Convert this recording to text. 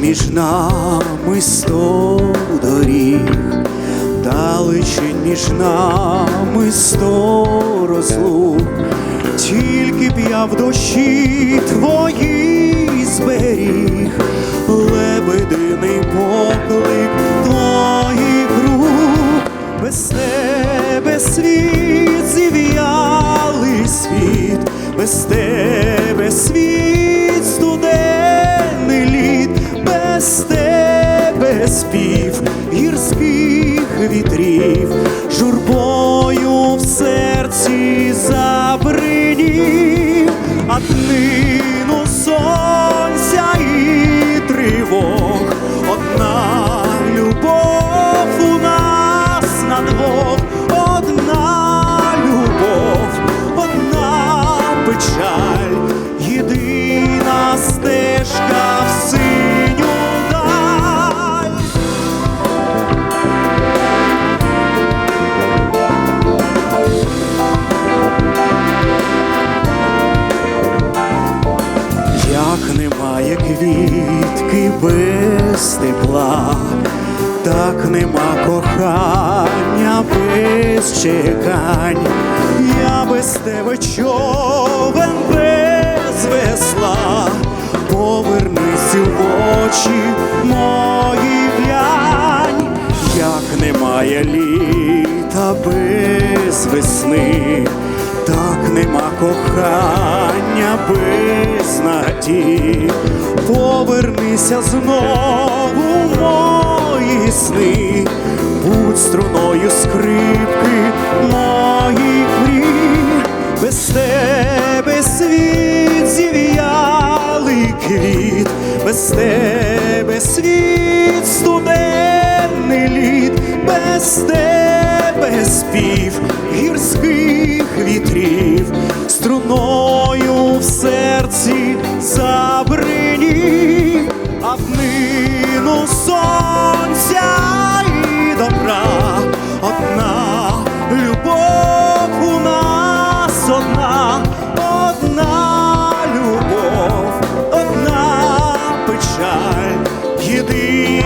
між нами сто доріг, далечень між нами сто розлук, тільки б я в душі твоїй зберіг, лебединий поклик твоїх рук, без тебе світ зів'ялий світ, без тебе світ без тебе спів гірських вітрів, журбою в серці забринів, а тлину сонця так нема кохання без чекань, я без тебе човен без весла, повернись у очі мої глянь, як немає літа без весни, так нема кохання без надії. Повернися знову в мої будь струною скрипки моїх мрій, без тебе світ зів'ялий квіт, без тебе світ студенний лід, без тебе спів гірських вітрів, струною в серці забрині, а в сонця і добра. Одна любов у нас одна, одна любов, одна печаль, єдина